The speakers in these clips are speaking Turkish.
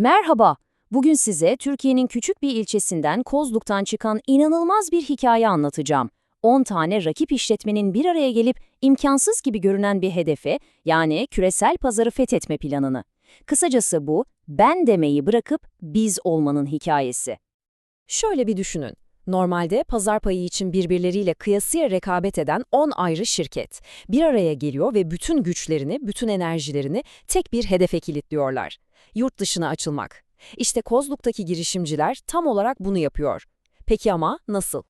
Merhaba, bugün size Türkiye'nin küçük bir ilçesinden Kozluk'tan çıkan inanılmaz bir hikaye anlatacağım. 10 tane rakip işletmenin bir araya gelip imkansız gibi görünen bir hedefe, yani küresel pazarı fethetme planını. Kısacası bu, ben demeyi bırakıp biz olmanın hikayesi. Şöyle bir düşünün. Normalde pazar payı için birbirleriyle kıyasıya rekabet eden 10 ayrı şirket bir araya geliyor ve bütün güçlerini, bütün enerjilerini tek bir hedefe kilitliyorlar. Yurt dışına açılmak. İşte Kozluk'taki girişimciler tam olarak bunu yapıyor. Peki ama nasıl?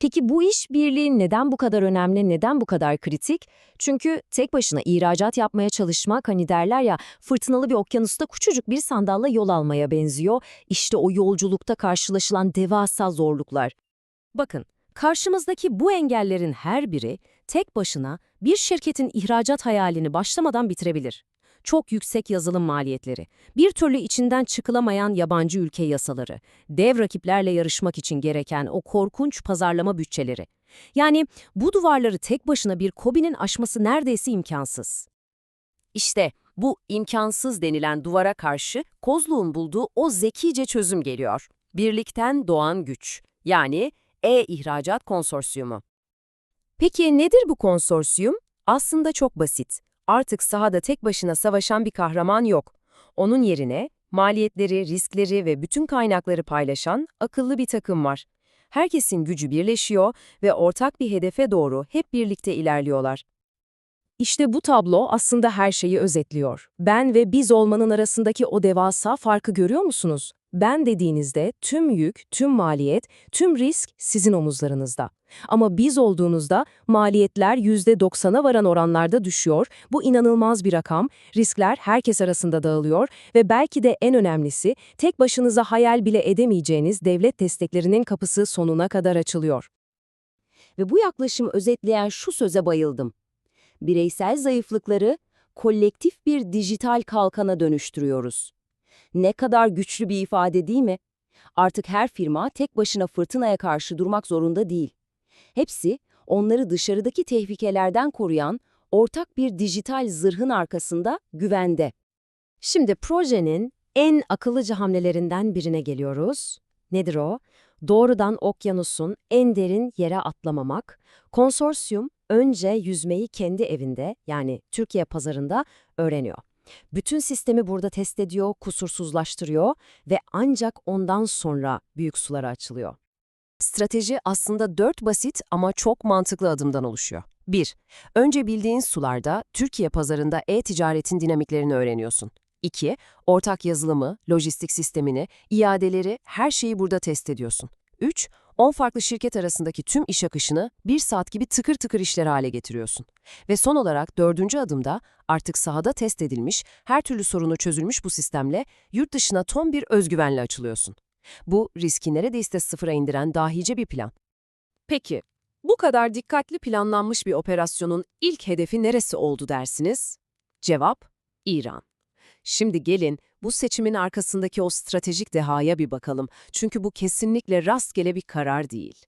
Peki bu iş birliği neden bu kadar önemli, neden bu kadar kritik? Çünkü tek başına ihracat yapmaya çalışmak hani derler ya fırtınalı bir okyanusta küçücük bir sandalla yol almaya benziyor. İşte o yolculukta karşılaşılan devasa zorluklar. Bakın, karşımızdaki bu engellerin her biri tek başına bir şirketin ihracat hayalini başlamadan bitirebilir. Çok yüksek yazılım maliyetleri, bir türlü içinden çıkılamayan yabancı ülke yasaları, dev rakiplerle yarışmak için gereken o korkunç pazarlama bütçeleri. Yani bu duvarları tek başına bir KOBİ'nin aşması neredeyse imkansız. İşte bu imkansız denilen duvara karşı Kozluğun bulduğu o zekice çözüm geliyor. Birlikten doğan güç, yani E-İhracat Konsorsiyumu. Peki nedir bu konsorsiyum? Aslında çok basit. Artık sahada tek başına savaşan bir kahraman yok. Onun yerine maliyetleri, riskleri ve bütün kaynakları paylaşan akıllı bir takım var. Herkesin gücü birleşiyor ve ortak bir hedefe doğru hep birlikte ilerliyorlar. İşte bu tablo aslında her şeyi özetliyor. Ben ve biz olmanın arasındaki o devasa farkı görüyor musunuz? Ben dediğinizde tüm yük, tüm maliyet, tüm risk sizin omuzlarınızda. Ama biz olduğunuzda maliyetler %90'a varan oranlarda düşüyor, bu inanılmaz bir rakam, riskler herkes arasında dağılıyor ve belki de en önemlisi tek başınıza hayal bile edemeyeceğiniz devlet desteklerinin kapısı sonuna kadar açılıyor. Ve bu yaklaşımı özetleyen şu söze bayıldım. Bireysel zayıflıkları kolektif bir dijital kalkana dönüştürüyoruz. Ne kadar güçlü bir ifade değil mi? Artık her firma tek başına fırtınaya karşı durmak zorunda değil. Hepsi onları dışarıdaki tehlikelerden koruyan ortak bir dijital zırhın arkasında güvende. Şimdi projenin en akıllıca hamlelerinden birine geliyoruz. Nedir o? Doğrudan okyanusun en derin yere atlamamak. Konsorsiyum önce yüzmeyi kendi evinde yani Türkiye pazarında öğreniyor. Bütün sistemi burada test ediyor, kusursuzlaştırıyor ve ancak ondan sonra büyük sulara açılıyor. Strateji aslında dört basit ama çok mantıklı adımdan oluşuyor. 1. Önce bildiğin sularda Türkiye pazarında e-ticaretin dinamiklerini öğreniyorsun. 2. Ortak yazılımı, lojistik sistemini, iadeleri, her şeyi burada test ediyorsun. 3. 10 farklı şirket arasındaki tüm iş akışını bir saat gibi tıkır tıkır işler hale getiriyorsun. Ve son olarak dördüncü adımda artık sahada test edilmiş, her türlü sorunu çözülmüş bu sistemle yurt dışına ton bir özgüvenle açılıyorsun. Bu riski neredeyse sıfıra indiren dahice bir plan. Peki, bu kadar dikkatli planlanmış bir operasyonun ilk hedefi neresi oldu dersiniz? Cevap, İran. Şimdi gelin bu seçimin arkasındaki o stratejik dehaya bir bakalım. Çünkü bu kesinlikle rastgele bir karar değil.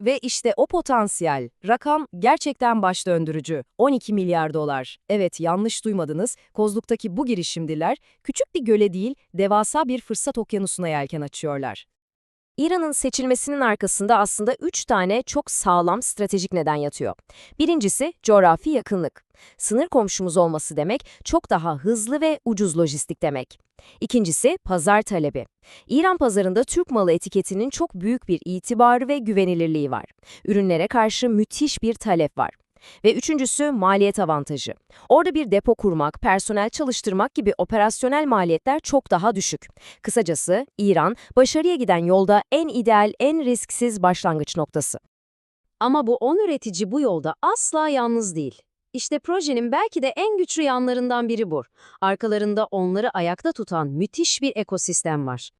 Ve işte o potansiyel, rakam gerçekten baş döndürücü. 12 milyar dolar. Evet yanlış duymadınız, Kozluk'taki bu girişimdiler küçük bir göle değil, devasa bir fırsat okyanusuna yelken açıyorlar. İran'ın seçilmesinin arkasında aslında üç tane çok sağlam stratejik neden yatıyor. Birincisi coğrafi yakınlık. Sınır komşumuz olması demek çok daha hızlı ve ucuz lojistik demek. İkincisi pazar talebi. İran pazarında Türk malı etiketinin çok büyük bir itibarı ve güvenilirliği var. Ürünlere karşı müthiş bir talep var. Ve üçüncüsü maliyet avantajı. Orada bir depo kurmak, personel çalıştırmak gibi operasyonel maliyetler çok daha düşük. Kısacası İran, başarıya giden yolda en ideal, en risksiz başlangıç noktası. Ama bu 10 üretici bu yolda asla yalnız değil. İşte projenin belki de en güçlü yanlarından biri bu. Arkalarında onları ayakta tutan müthiş bir ekosistem var.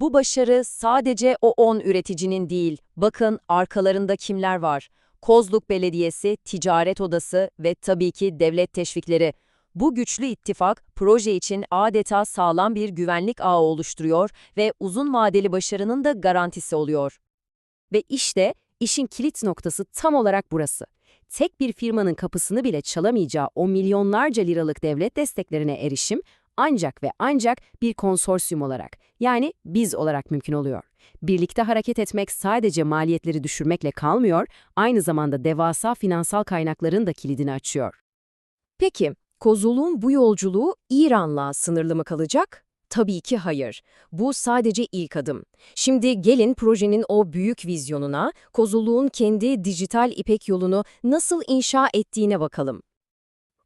Bu başarı sadece o 10 üreticinin değil, bakın arkalarında kimler var. Kozluk Belediyesi, Ticaret Odası ve tabii ki devlet teşvikleri. Bu güçlü ittifak, proje için adeta sağlam bir güvenlik ağı oluşturuyor ve uzun vadeli başarının da garantisi oluyor. Ve işte işin kilit noktası tam olarak burası. Tek bir firmanın kapısını bile çalamayacağı o milyonlarca liralık devlet desteklerine erişim ancak ve ancak bir konsorsiyum olarak, yani biz olarak mümkün oluyor. Birlikte hareket etmek sadece maliyetleri düşürmekle kalmıyor, aynı zamanda devasa finansal kaynakların da kilidini açıyor. Peki, Kozul'un bu yolculuğu İran'la sınırlı mı kalacak? Tabii ki hayır. Bu sadece ilk adım. Şimdi gelin projenin o büyük vizyonuna, Kozul'un kendi dijital ipek yolunu nasıl inşa ettiğine bakalım.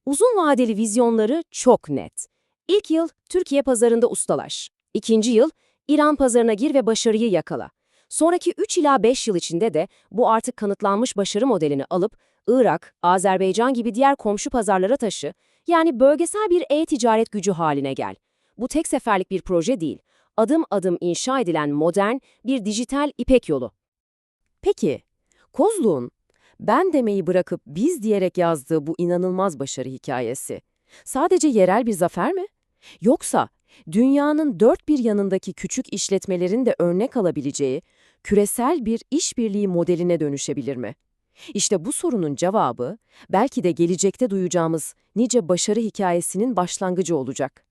Uzun vadeli vizyonları çok net. İlk yıl Türkiye pazarında ustalaş. İkinci yıl İran pazarına gir ve başarıyı yakala. Sonraki 3 ila 5 yıl içinde de bu artık kanıtlanmış başarı modelini alıp Irak, Azerbaycan gibi diğer komşu pazarlara taşı, yani bölgesel bir e-ticaret gücü haline gel. Bu tek seferlik bir proje değil, adım adım inşa edilen modern bir dijital ipek yolu. Peki, Kozluğun ben demeyi bırakıp biz diyerek yazdığı bu inanılmaz başarı hikayesi sadece yerel bir zafer mi? Yoksa dünyanın dört bir yanındaki küçük işletmelerin de örnek alabileceği küresel bir işbirliği modeline dönüşebilir mi? İşte bu sorunun cevabı belki de gelecekte duyacağımız nice başarı hikayesinin başlangıcı olacak.